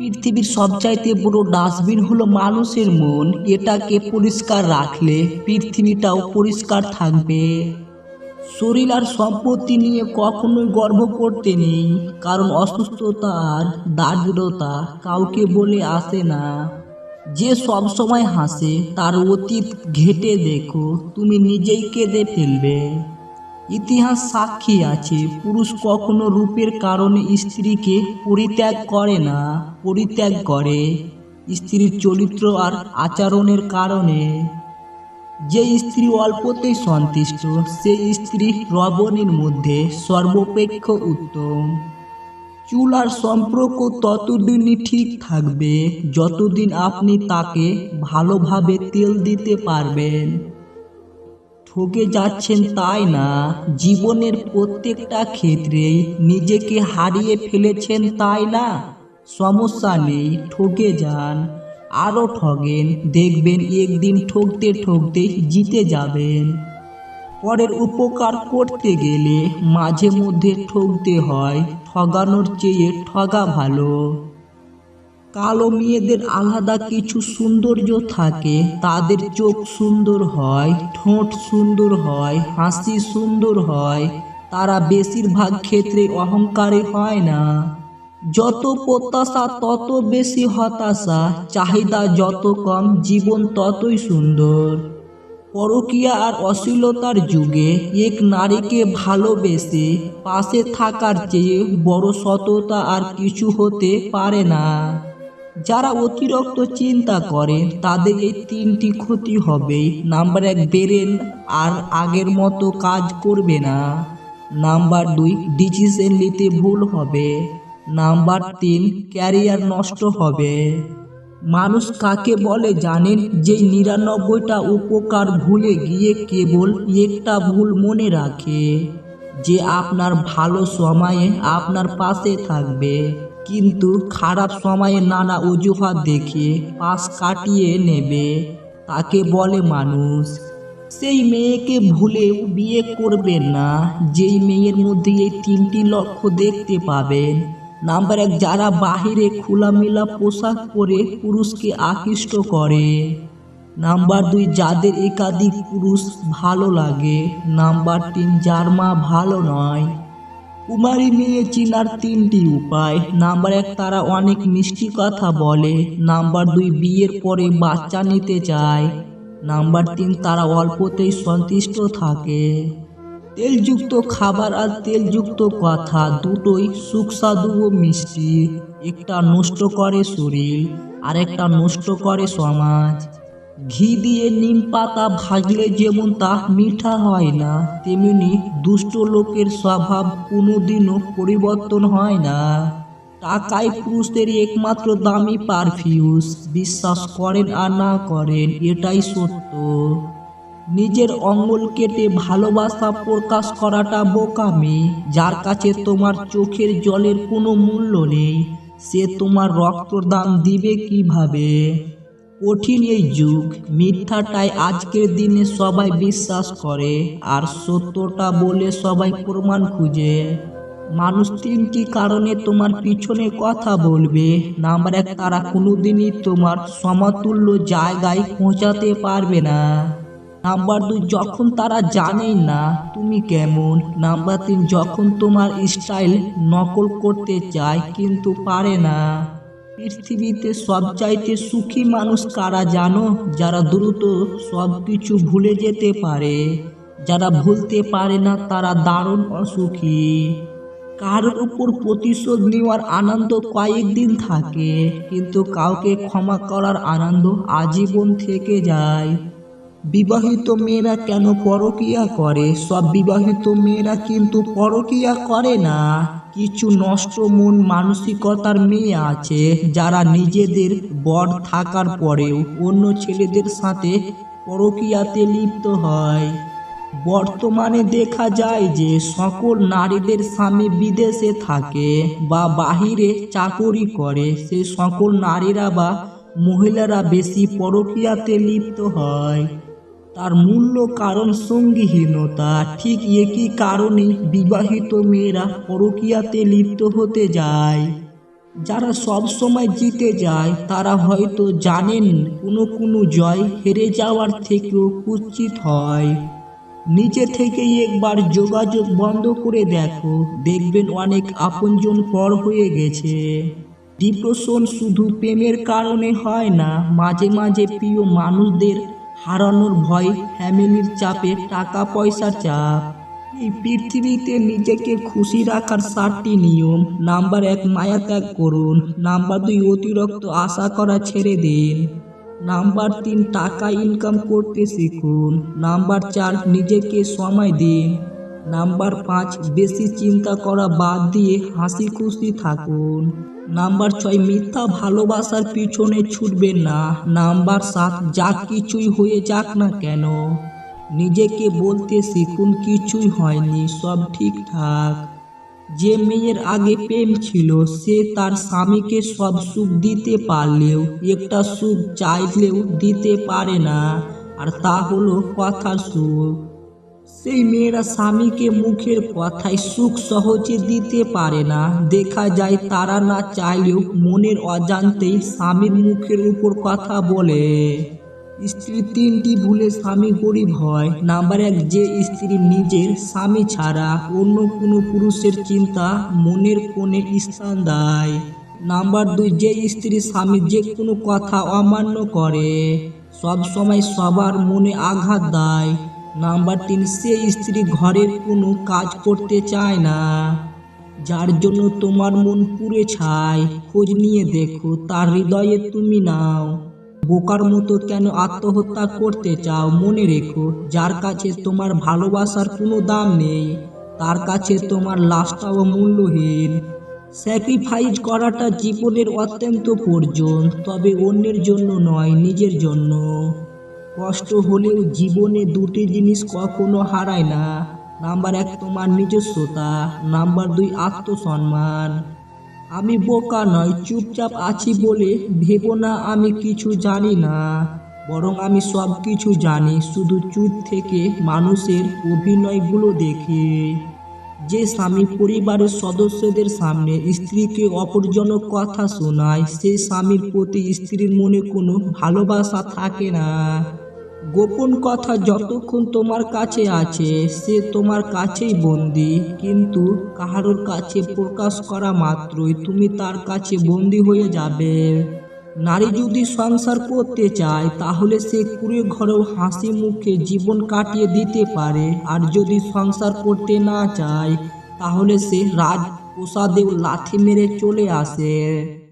পৃথিবীর সবচাইতে বড় ডাস্টবিন হলো মানুষের মন। এটাকে পরিষ্কার রাখলে পৃথিবীটাও পরিষ্কার থাকবে। শরীর আর সম্পত্তি নিয়ে কখনোই গর্ব করতে নেই, কারণ অসুস্থতা আর দারিদ্রতা কাউকে বলে আসে না। যে সব সময় হাসে, তার অতীত ঘেটে দেখো, তুমি নিজেই কেঁদে ফেলবে। ইতিহাস সাক্ষী আছে, পুরুষ কখনো রূপের কারণে স্ত্রীকে পরিত্যাগ করে না, পরিত্যাগ করে। স্ত্রীর চরিত্র আর আচরণের কারণে। যে স্ত্রী অল্পতেই সন্তুষ্ট সেই স্ত্রী রবণীর মধ্যে সর্বাপেক্ষ উত্তম। চুল আর সম্পর্ক ততদিনই ঠিক থাকবে, যতদিন আপনি তাকে ভালোভাবে তেল দিতে পারবেন। ঠকে যাচ্ছেন তাই না? জীবনের প্রত্যেকটা ক্ষেত্রেই নিজেকে হারিয়ে ফেলেছেন তাই না? সমস্যা নেই, ঠকে যান। আরও ঠগেন, দেখবেন একদিন ঠকতে ঠকতে জিতে যাবেন। পরের উপকার করতে গেলে মাঝে মধ্যে ঠকতে হয়, ঠগানোর চেয়ে ঠগা ভালো। কালো মেয়েদের আলাদা কিছু সৌন্দর্য থাকে। তাদের চোখ সুন্দর হয়, ঠোঁট সুন্দর হয়, হাসি সুন্দর হয়। তারা বেশিরভাগ ক্ষেত্রে অহংকারী হয় না। যত প্রত্যাশা, তত বেশি হতাশা। চাহিদা যত কম, জীবন ততই সুন্দর। পরকীয়া আর অশ্লীলতার যুগে এক নারীকে ভালোবেসে পাশে থাকার চেয়ে বড় সততা আর কিছু হতে পারে না। যারা অতিরিক্ত চিন্তা করে, তাদের এই তিনটি ক্ষতি হবে নাম্বার এক, বেরেন, আর আগের মতো কাজ করবে না। নাম্বার দুই, ডিসিশন নিতে ভুল হবে। নাম্বার তিন, ক্যারিয়ার নষ্ট হবে। মানুষ কাকে বলে জানেন? যে নিরানব্বইটা উপকার ভুলে গিয়ে কেবল একটা ভুল মনে রাখে। যে আপনার ভালো সময়ে আপনার পাশে থাকবে। কিন্তু খারাপ সময়ে নানা অজুহাত দেখিয়ে পাশ কাটিয়ে নেবে, তাকে বলে মানুষ। সেই মেয়েকে ভুলেও বিয়ে করবেন না, যেই মেয়ের মধ্যে এই তিনটি লক্ষ্য দেখতে পাবেন। নাম্বার এক, যারা বাহিরে খোলামেলা পোশাক পরে পুরুষকে আকৃষ্ট করে। নাম্বার দুই, যাদের একাধিক পুরুষ ভালো লাগে। নাম্বার তিন, যার মা ভালো নয়। কুমারী মেয়ে চিনার তিনটি উপায়। নাম্বার এক, তারা অনেক মিষ্টি কথা বলে। নাম্বার দুই, বিয়ের পরে বাচ্চা নিতে চায়। নাম্বার তিন, তারা অল্পতেই সন্তুষ্ট থাকে। তেলযুক্ত খাবার আর তেলযুক্ত কথা দুটোই সুস্বাদু ও মিষ্টি। একটা নষ্ট করে শরীর আর একটা নষ্ট করে সমাজ। ঘি দিয়ে নিম পাতা ভাজলে যেমন তা মিঠা হয় না, তেমনি দুষ্ট লোকের স্বভাব কোনোদিনও পরিবর্তন হয় না। টাকাই পুরুষদের একমাত্র দামি পারফিউস বিশ্বাস করেন আর না করেন, এটাই সত্য। নিজের অঙ্গল কেটে ভালোবাসা প্রকাশ করাটা বোকামি, যার কাছে তোমার চোখের জলের কোনো মূল্য নেই, সে তোমার রক্তদান দিবে কীভাবে? কঠিন এই যুগ, মিথ্যাটাই আজকের দিনে সবাই বিশ্বাস করে, আর সত্যটা বলে সবাই প্রমাণ খুঁজে। মানুষ তিনটি কারণে তোমার পিছনে কথা বলবে। নাম্বার এক, তারা কোনোদিনই তোমার সমতুল্য জায়গায় পৌঁছাতে পারবে না। নাম্বার দুই, যখন তারা জানেই না তুমি কেমন। নাম্বার তিন, যখন তোমার স্টাইল নকল করতে চায় কিন্তু পারে না। পৃথিবীতে সবচাইতে সুখী মানুষ কারা জানো? যারা দ্রুত সব কিছু ভুলে যেতে পারে। যারা ভুলতে পারে না, তারা দারুণ অসুখী। কারোর উপর প্রতিশোধ নেওয়ার আনন্দ কয়েকদিন থাকে, কিন্তু কাউকে ক্ষমা করার আনন্দ আজীবন থেকে যায়। বিবাহিত মেয়েরা কেন পরকিয়া করে? সব বিবাহিত মেয়েরা কিন্তু পরকিয়া করে না। কিছু নষ্ট মন মানসিকতার মেয়ে আছে, যারা নিজেদের বর থাকার পরেও অন্য ছেলেদের সাথে পরকিয়াতে লিপ্ত হয়। বর্তমানে দেখা যায় যে সকল নারীদের স্বামী বিদেশে থাকে বা বাহিরে চাকরি করে। সে সকল নারীরা বা মহিলারা বেশি পরকিয়াতে লিপ্ত হয়। তার মূল্য, কারণ, সঙ্গীহীনতা। ঠিক একই কারণে বিবাহিত মেয়েরা পরকিয়াতে লিপ্ত হতে যায়। যারা সব সময় জিতে যায়, তারা হয়তো জানেন কোনো কোনো জয় হেরে যাওয়ার থেকেও কুচিত হয়। নিচে থেকেই একবার যোগাযোগ বন্ধ করে দেখো, দেখবেন অনেক আপনজন পর হয়ে গেছে। ডিপ্রেশন শুধু প্রেমের কারণে হয় না, মাঝে মাঝে প্রিয় মানুষদের হারানোর ভয় ফ্যামিলির চাপে টাকা পয়সার চাপ। এই পৃথিবীতে নিজেকে খুশি রাখার সাতটি নিয়ম। নাম্বার এক, মায়া ত্যাগ করুন। নাম্বার দুই, অতিরিক্ত আশা করা ছেড়ে দিন। নাম্বার তিন, টাকা ইনকাম করতে শিখুন। নাম্বার চার, নিজেকে সময় দিন। নাম্বার পাঁচ, বেশি চিন্তা করা বাদ দিয়ে হাসি খুশি থাকুন। নাম্বার ছয়, মিথ্যা ভালোবাসার পিছনে ছুটবেন না। নাম্বার সাত, যা কিছুই হয়ে যাক না কেন। নিজেকে বলতে শিখুন, কিছুই হয়নি, সব ঠিকঠাক। যে মেয়ের আগে প্রেম ছিল, সে তার স্বামীকে সব সুখ দিতে পারলেও, একটা সুখ চাইলেও দিতে পারে না। আর তা হলো কথার সুখ। সেই মেয়েরা স্বামীকে মুখের কথায় সুখ সহজে দিতে পারে না। দেখা যায় তারা না চাইলেও মনের অজান্তেই স্বামীর মুখের উপর কথা বলে। স্ত্রী তিনটি ভুলে স্বামী গরিব হয়। নাম্বার এক, যে স্ত্রী নিজের স্বামী ছাড়া অন্য কোনো পুরুষের চিন্তা মনের কোণে স্থান দেয়। নাম্বার দুই, যে স্ত্রী স্বামীর যে কোনো কথা অমান্য করে সব সময় সবার মনে আঘাত দেয়। নাম্বার তিন, সে স্ত্রী ঘরের কোনো কাজ করতে চায় না। যার জন্য তোমার মন পুড়ে ছায়। খোঁজ নিয়ে দেখো, তার হৃদয়ে তুমি নাও। বোকার মতো কেন আত্মহত্যা করতে চাও? মনে রেখো, যার কাছে তোমার ভালোবাসার কোনো দাম নেই, তার কাছে তোমার লাশটাও মূল্যহীন। স্যাক্রিফাইস করাটা জীবনের অত্যন্ত প্রয়োজন, তবে অন্যের জন্য নয়, নিজের জন্য। কষ্ট হলেও জীবনে দুটি জিনিস কখনো হারায় না। নাম্বার এক, তোমার নিজস্বতা। নাম্বার দুই, আত্মসম্মান। আমি বোকা নয়, চুপচাপ আছি বলে ভেবো না আমি কিছু জানি না। বরং আমি সব কিছু জানি, শুধু চুপ থেকে মানুষের অভিনয়গুলো দেখে। যে স্বামী পরিবারের সদস্যদের সামনে স্ত্রীকে অপরজনক কথা শোনায় সেই স্বামীর প্রতি স্ত্রীর মনে কোনো ভালোবাসা থাকে না। গোপন কথা যতক্ষণ তোমার কাছে আছে, সে তোমার কাছেই বন্দি। কিন্তু কাহারোর কাছে প্রকাশ করা মাত্রই তুমি তার কাছে বন্দি হয়ে যাবে। নারী যদি সংসার করতে চায়, তাহলে সে কুড়ে ঘরেও হাসি মুখে জীবন কাটিয়ে দিতে পারে। আর যদি সংসার করতে না চায়, তাহলে সে রাজ প্রসাদেও লাথি মেরে চলে আসে।